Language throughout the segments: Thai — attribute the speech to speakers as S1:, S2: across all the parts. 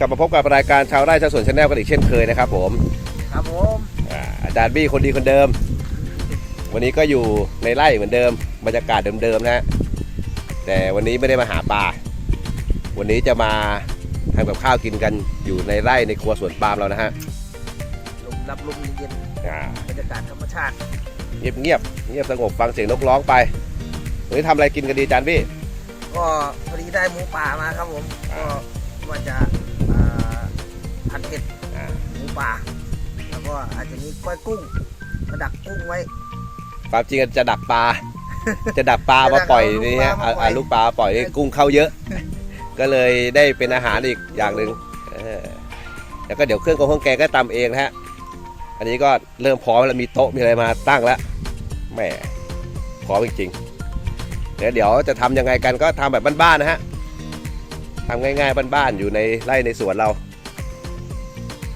S1: วัสดีครับกลับมาพบกับรายการชาวไร่ชาวสวนชาแนลกันอีกเช่นเคยนะครับผม
S2: ครับผม
S1: อ่าอาจารย์บี้คนดีคนเดิม วันนี้ก็อยู่ในไร่เหมือนเดิมบรรยากาศเดิมๆนะฮะแต่วันนี้ไม่ได้มาหาปลาวันนี้จะมาทำกับข้าวกินกันอยู่ในไร่ในครัวสวนปาล์มเรานะฮะ
S2: ลมรับลมเย็น
S1: อ่า
S2: ๆบรรยากาศธรรมชาติ
S1: เงียบเงียบเงียบสงบฟังเสียงนกร้องไปวันนี้ทำอะไรกินกันดีอาจารย์บี้
S2: ก็พอดีได้หมูป่ามาครับผม
S1: อ่า
S2: ก็ว่าจะอ่า ผัดเผ็ด
S1: อ่า
S2: หมูป่า แล้วก็อาจจะมีก้อยกุ้งกระดักกุ้งไว้
S1: ความจริงจะดักปลา จะดักปลามาปล่อยนี่ฮะเอาเอาลูกปลามาปล่อยนี่กุ้งเข้าเยอะ ก็เลยได้เป็นอาหารอีกอย่างหนึ่งเออแล้วก็เดี๋ยวเครื่องกงเครื่องแกงก็ตำเองนะฮะ อันนี้ก็เริ่มพร้อมแล้วมีโต๊ะมีอะไรมาตั้งแล้วแหมพร้อมจริงๆเดี๋ยวเดี๋ยวจะทำยังไงกันก็ทำแบบบ้านๆนะฮะทำง่ายๆบ้านๆอยู่ในไร่ในสวนเรา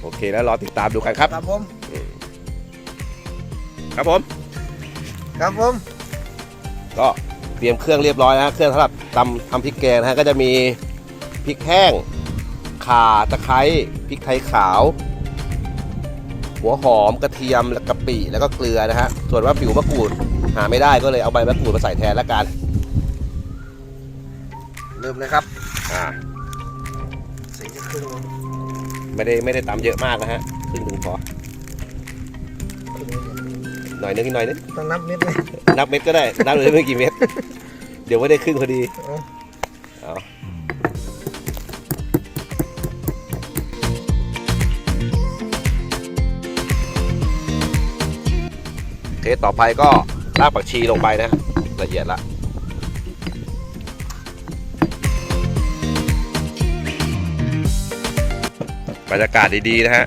S1: โอเคแล้วรอติดตามดูกันครับ
S2: ครับผม
S1: ครับผม
S2: ครับผม
S1: ก็เตรียมเครื่องเรียบร้อยนะเครื่องสำหรับตำทำพริกแกงนะฮะก็จะมีพริกแห้งข่าตะไคร้พริกไทยขาว หัวหอมกระเทียมและกะปิแล้วก็เกลือนะฮะส่วนว่าผิวมะกรูดหาไม่ได้ก็เลยเอาใบมะกรูดมาใส่แทนละกัน
S2: เริ่มเลยครับ
S1: อ่า
S2: ใส่เครื่องลง
S1: ไม่ได้ไม่ได้ตำเยอะมากนะฮะครึ่งหนึ่งพอหน่อยนึงอีกหน่อยนึง
S2: ต้องนับนิดนึง
S1: นับเม็ดก็ได้นับเลยไม่กี่เม็ดเดี๋ยวไม่ได้ครึ่งพอดี
S2: เอา
S1: เอาโอเคต่อไปก็รากผักชีลงไปนะละเอียดละ รรยากาศดีๆนะฮะ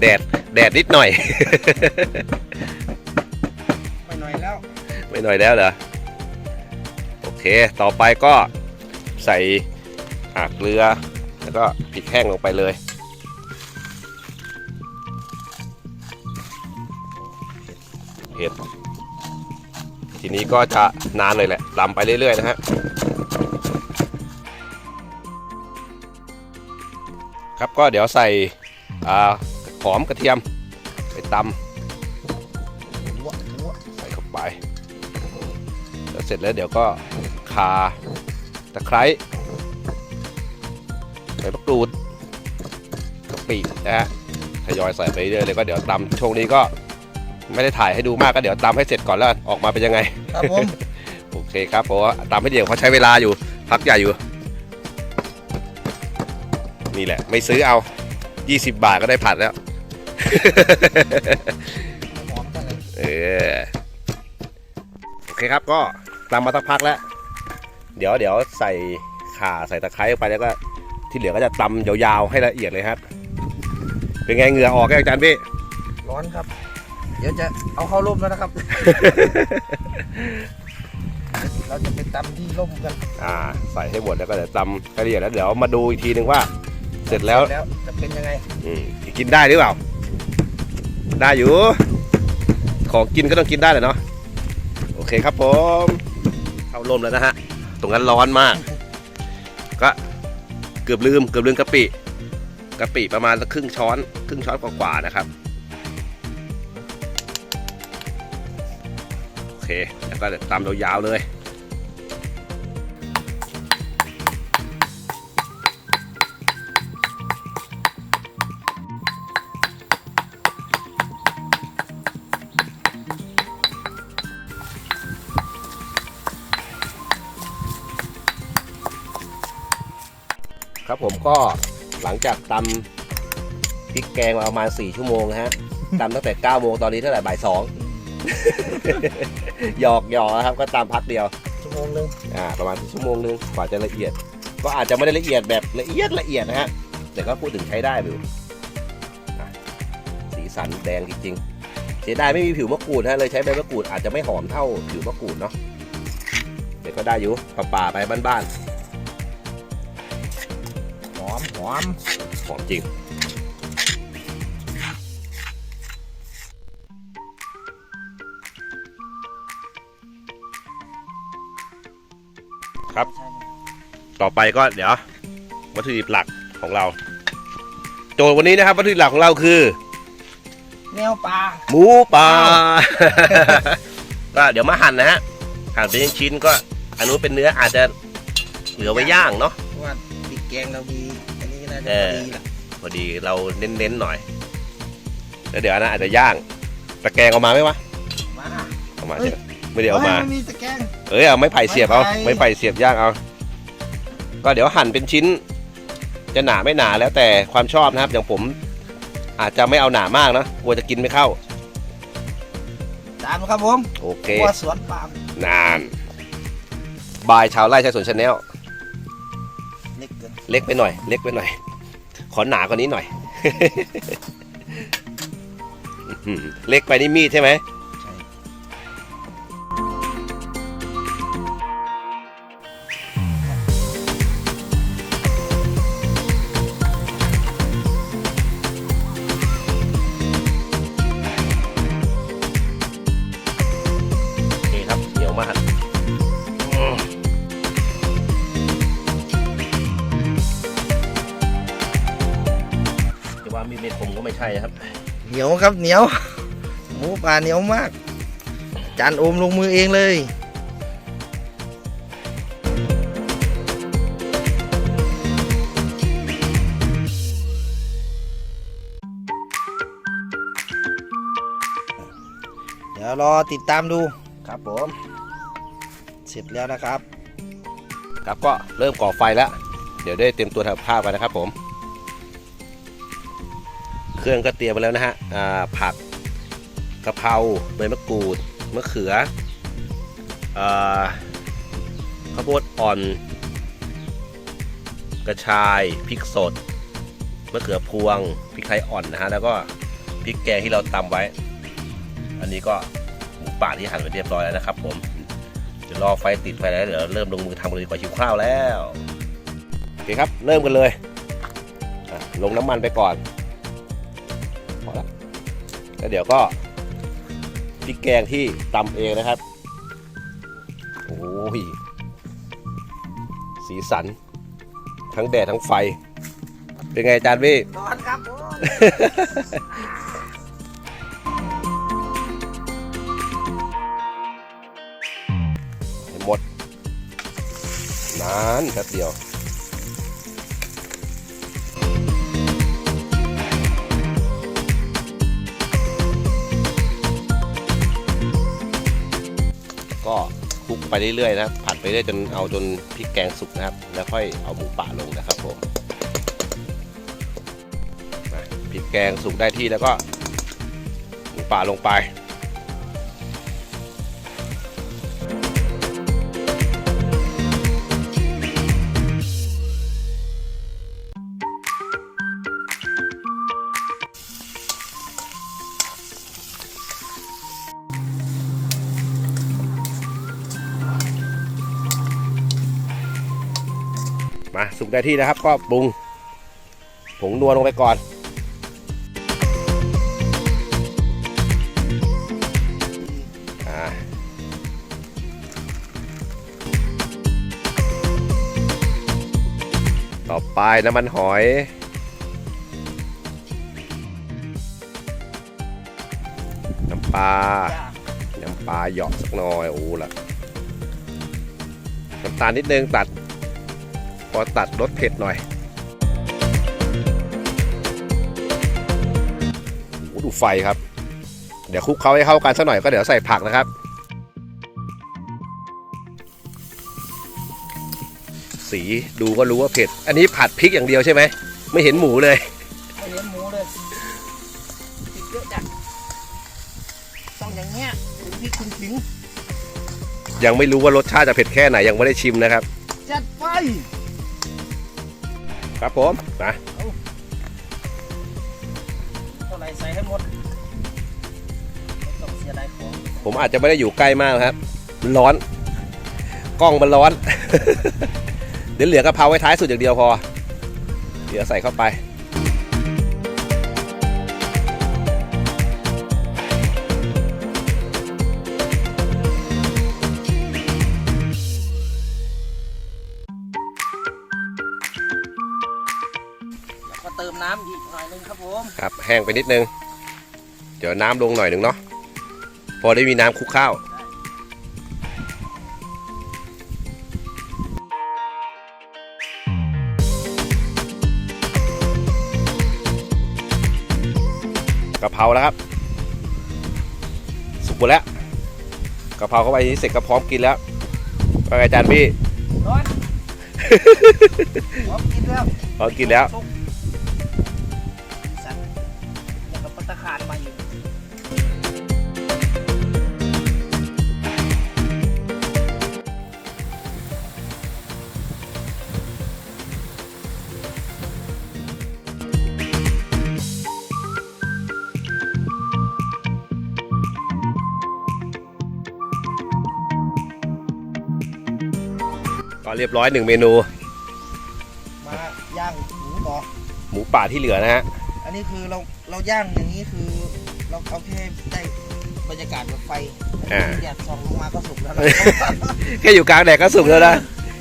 S1: แดด แดดนิดหน่อย
S2: ไปหน่อยแล้ว
S1: ไม่หน่อยแล้วเหรอ โอเค ต่อไปก็ใส่อ่าเกลือ แล้วก็พริกแห้งลงไปเลยเผ็ด ทีนี้ก็จะนานเลยแหละตำไปเรื่อยๆนะฮะ ครับก็เดี๋ยวใส่อ่าหอมกระเทียมไปตำ
S2: หัวหัว
S1: ใส่เข้าไปแล้วเสร็จแล้วเดี๋ยวก็คาตะไคร้ใบมะกรูดกะปินะฮะทยอยใส่ไปเรื่อยเลยก็เดี๋ยวตำช่วงนี้ก็ไม่ได้ถ่ายให้ดูมากก็เดี๋ยวตำให้เสร็จก่อนแล้วกันออกมาเป็นยังไง
S2: ครับผม
S1: โอเคครับเพราะว่าตำให้เดี๋ยวเขาใช้เวลาอยู่พักใหญ่อยู่ นี่แหละ ไม่ซื้อเอา 20 บาทก็ได้ผัดแล้ว
S2: หอมจังเลย
S1: เออ โอเคครับก็ตามมาสักพักแล้ว เดี๋ยวเดี๋ยวใส่ข่าใส่ตะไคร้ลงไปแล้วก็ ที่เหลือก็จะตำยาวๆให้ละเอียดเลยครับ เป็นไงเหงื่อออกแกอาจารย์พี่
S2: ร้อนครับ เดี๋ยวจะเอาเข้าร่มแล้วนะครับ เราจะไปตำที่ร่มกัน
S1: อ่า ใส่ให้หมดแล้วก็เดี๋ยวตำให้ละเอียดแล้วเดี๋ยวมาดูอีกทีนึงว่าเสร็จแล้ว
S2: แล้วจะเป็นยังไง
S1: อืมกินได้หรือเปล่า ได้อยู่ ของกินก็ต้องกินได้แหละเนาะโอเคครับผมเข้าลมแล้วนะฮะตรงนั้นร้อนมาก ก็เกือบลืมเกือบลืมกะปิกะปิประมาณสักครึ่งช้อนครึ่งช้อนกว่าๆนะครับโอเคแล้วก็ตำยาวๆเลย ครับผมก็หลังจากตำพริกแกงมาประมาณ 4 ชั่วโมงนะฮะตำตั้งแต่9โมงตอนนี้เท่าไหร่บ่ายสองหยอกหยอกนะครับก็ตามพักเดียว
S2: ชั่วโมงหนึง
S1: อ่าประมาณชั่วโมงนึงกว่าจะละเอียด ก็อาจจะไม่ได้ละเอียดแบบละเอียดละเอียดนะฮะแต่ก็พูดถึงใช้ได้อยู่อะสีสันแดงจริงๆเสียดายไม่มีผิวมะกรูดนะเลยใช้ใบมะกรูดอาจจะไม่หอมเท่าผิวมะกรูดเนาะแต่ก็ได้อยู่ป่าๆไปบ้าน
S2: ห อมหอม
S1: ๆหอมจริงครับ
S2: ใช่ไหม
S1: ต่อไปก็เดี๋ยว วัตถุดิบหลักของเรา โจทย์วันนี้นะครับ วัตถุดิบหลักของเราคือ
S2: แนวปลา
S1: หมูป่าก็เดี๋ยวมาหั่นนะฮะหั่นเป็นชิ้นๆก็อันนู้นเป็นเนื้ออาจจะเหลือไว้ย่างเนาะ
S2: แกงเรามีอันนี้ก็น่าจะ
S1: เอ
S2: พอ
S1: อ
S2: ดีแหละ
S1: พอดีเราเน้นๆหน่อย แล้วเดี๋ยวอันนั้นอาจจะย่างตะแกรงเอามาไหมวะ
S2: มา
S1: เอามา
S2: เอ้ย
S1: ใช่ไหมไม่ได้เอามา
S2: ฮ้ยนมีตะแกรง
S1: เอ้ยเอาไม้ไผ่เสียบเอา
S2: ไม้ไผ่
S1: ไม้ไผ่เสียบย่างเอา ก็เดี๋ยวหั่นเป็นชิ้น จะหนาไม่หนาแล้วแต่ความชอบนะครับ อย่างผม อาจจะไม่เอาหนามากนะกลัวจะกินไม่เข้า
S2: ตามครับผม
S1: โอเค
S2: ครัวสวนปาล์ม
S1: นาน บายชาวไร่ชาวสวนชาแนล
S2: เล็ก
S1: ไปหน่อย เล็กไปหน่อย ขอหนากว่านี้หน่อย เล็กไปนี่มีดใช่ไหม
S2: ครับเหนียวหมูปลาเหนียวมาก จานโอมลงมือเองเลยเดี๋ยวรอติดตามดู
S1: ครับผม
S2: เสร็จแล้วนะครับ
S1: ครับก็เริ่มก่อไฟแล้ว เดี๋ยวได้เตรียมตัวทำข้าวกันนะครับผม เครื่องก็เตรียมไปแล้วนะฮะผักกะเพราใบมะกรูดมะเขืออข้าวโพดอ่อน กระชายพริกสดมะเขือพวงพริกไทยอ่อนนะฮะแล้วก็พริกแกงที่เราตำไว้ อันนี้ก็หมูป่าที่หั่นไว้เรียบร้อยแล้วนะครับ ผมเดี๋ยวรอไฟติดไฟแล้วเดี๋ยวเริ่มลงมือทำกันเลยดีกว่าหิวข้าวแล้วโอเคครับ เริ่มกันเลยลงน้ำมันไปก่อน แล้วเดี๋ยวก็พริกแกงที่ตำเองนะครับ โอ้ยสีสัน ทั้งแดดทั้งไฟ เป็นไงจารย์พี่
S2: ร้อนครับผม
S1: ให้หมดนานแป๊บเดียว ก็คลุกไปเรื่อยๆนะครับผัดไปเรื่อยจนเอาจนพริกแกงสุกนะครับ แล้วค่อยเอาหมูป่าลงนะครับผมพริกแกงสุกได้ที่แล้วก็หมูป่าลงไป มาสุกได้ที่นะครับ ก็ปรุงผงนัวลงไปก่อน ต่อไปน้ำมันหอยน้ำปลาน้ำปลาหยอกสักหน่อยโอ้ละน้ำตาลนิดนึงตัด พอตัดรสเผ็ดหน่อยโอ้โหดูไฟครับ เดี๋ยวคลุกเคล้าให้เข้ากันสักหน่อยก็เดี๋ยวใส่ผักนะครับ สีดูก็รู้ว่าเผ็ด อันนี้ผัดพริกอย่างเดียวใช่ไหม ไม่เห็นหมูเลย
S2: ไม่เห็นหมูเลยพริกเยอะจัดต้องอย่างเงี้ยถึงพริกคุณถึง
S1: ยังไม่รู้ว่ารสชาติจะเผ็ดแค่ไหนยังไม่ได้ชิมนะครับ
S2: จัดไฟ
S1: ครับผมนะ
S2: เท่าไหรใส่ให้หมดไม่ต้องเสียดายของ
S1: ผมอาจจะไม่ได้อยู่ใกล้มากนะครับ มันร้อน กล้องมันร้อน เดี๋ยวเหลือกะเพราไว้ท้ายสุดอย่างเดียวพอ เดี๋ยวใส่เข้าไป แห้งไปนิดนึง เดี๋ยวน้ำลงหน่อยหนึ่งเนาะพอได้มีน้ำคลุกข้าวกะเพราแล้วครับ สุกหมดแล้วกะเพราเข้าไปนี้เสร็จก็พร้อมกินแล้วว่าไงอาจารย์พี่
S2: ร้อนพร้อมกินแล้ว
S1: พร้อมกินแล้วา
S2: คารมาอยู่
S1: ก็เรียบร้อยหนึ่งเมนู
S2: มาย่างหมูต่อ
S1: หมูป่าที่เหลือนะฮะ
S2: อั นนี้คือเราเราย่างอย่างนี้คือ เราเอาแค่ได้บรรยากาศแบบไฟ
S1: อ่า
S2: แดดส่องลงมาก็สุกแล้วนะ
S1: แค่อยู่กลางแดดก็สุกแล้วนะ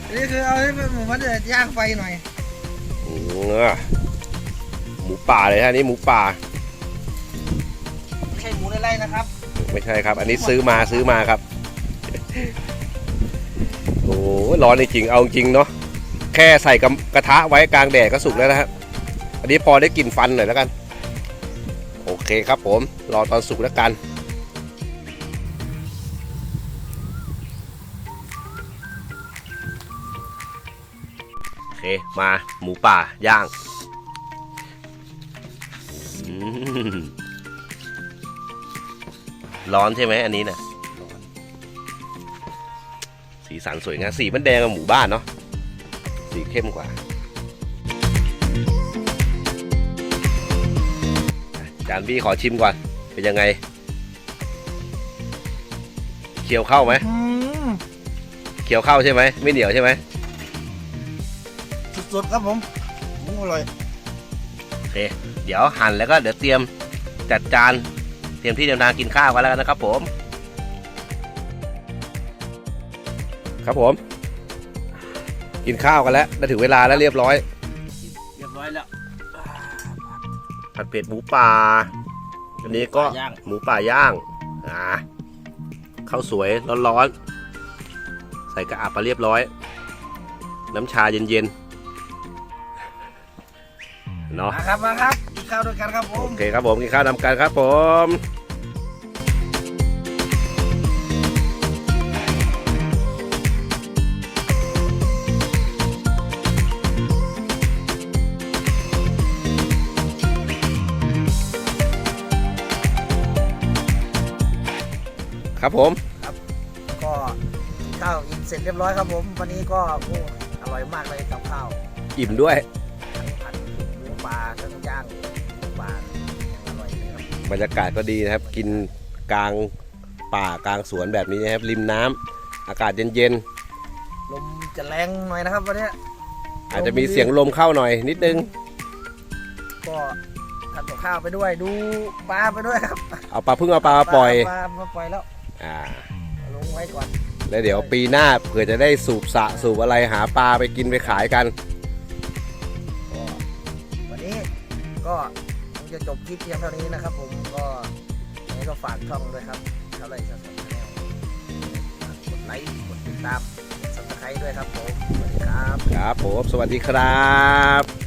S2: อันนี้คือเอาให้มันเหมือนว่าจะย่างไฟหน่อย
S1: อืมหมูป่าเลยฮะอันนี่หมูป่า
S2: ไม่ใช่หมูในไร่นะครับ
S1: ไม่ใช่ครับ อันนี้ซื้อมาซื้อมาครับ โอ้โหร้อนจริงๆเอาจริงเนาะ แค่ใส่กระกระทะไว้กลางแดดก็สุกแล้วนะฮะ อันนี้พอได้กลิ่นฟันหน่อยแล้วกัน โอเคครับผม รอตอนสุกแล้วกัน โอเค มาหมูป่าย่างร้อนใช่ไหมอันนี้นะสีสันสวยงามสีมันแดงกับหมูบ้านเนาะสีเข้มกว่า จานพี่ขอชิมก่อน เป็นยังไง เคี้ยวเข้าไหม
S2: อืม
S1: เคี้ยวเข้าใช่ไหม ไม่เหนียวใช่ไหม
S2: สุดๆครับผมหมูอร่อย
S1: โอเคเดี๋ยวหั่นแล้วก็เดี๋ยวเตรียมจัดจาน เตรียมที่เตรียมทางกินข้าวกันแล้วกันนะครับผม ครับผม กินข้าวกันแล้วได้ถึงเวลาแล้วเรียบร้อย ผัดเผ็ดหมูป่า อันนี้ก็
S2: ย่าง
S1: หมูป่าย่างอ่าข้าวสวยร้อนๆ ใส่กระอับมาเรียบร้อย น้ำชาเย็นๆเนาะ
S2: มาครับมาครับกินข้าวด้วยกันครับผ
S1: โอ
S2: ม
S1: เคครับผมกินข้าวนำกันครับผม ครับผม
S2: ก็กินข้าวกินเสร็จเรียบร้อยครับผม วันนี้ก็โอ้อร่อยมากเลยกับข้าว
S1: อิ่มด้วย
S2: ทั้งผัดหมูปลาทั้งย่างหมูปลาอร่อยเลยครับ
S1: บรรยากาศก็ดีนะครับ กินกลางป่ากลางสวนแบบนี้นะครับ ริมน้ำอากาศเย็น
S2: ลมจะแรงหน่อยนะครับวันเนี้ย
S1: ๆ อาจจะมีเสียงลมเข้าหน่อยนิดนึง
S2: ก็ทำกับข้าวไปด้วยดูปลาไปด้วยครับ
S1: เอาปลาพึ่งเอาปลามาปล่อย
S2: ปลามาปล่อยแล้ว
S1: อ่า
S2: ลงไว้ก่อน
S1: แล้วเดี๋ยวปีหน้าเผื่อจะได้สูบสระสูบอะไรหาปลาไปกินไปขายกัน
S2: ก็วันนี้ก็คงจะจบคลิปเพียงเท่านี้นะครับ ผมก็ยังไงก็ฝากช่องด้วยครับเท่าไรสักแนลกดไลค์กดติดตามสับสไครต์ด้วยครับผมสวัสดีครับ
S1: ครับผมสวัสดีครับ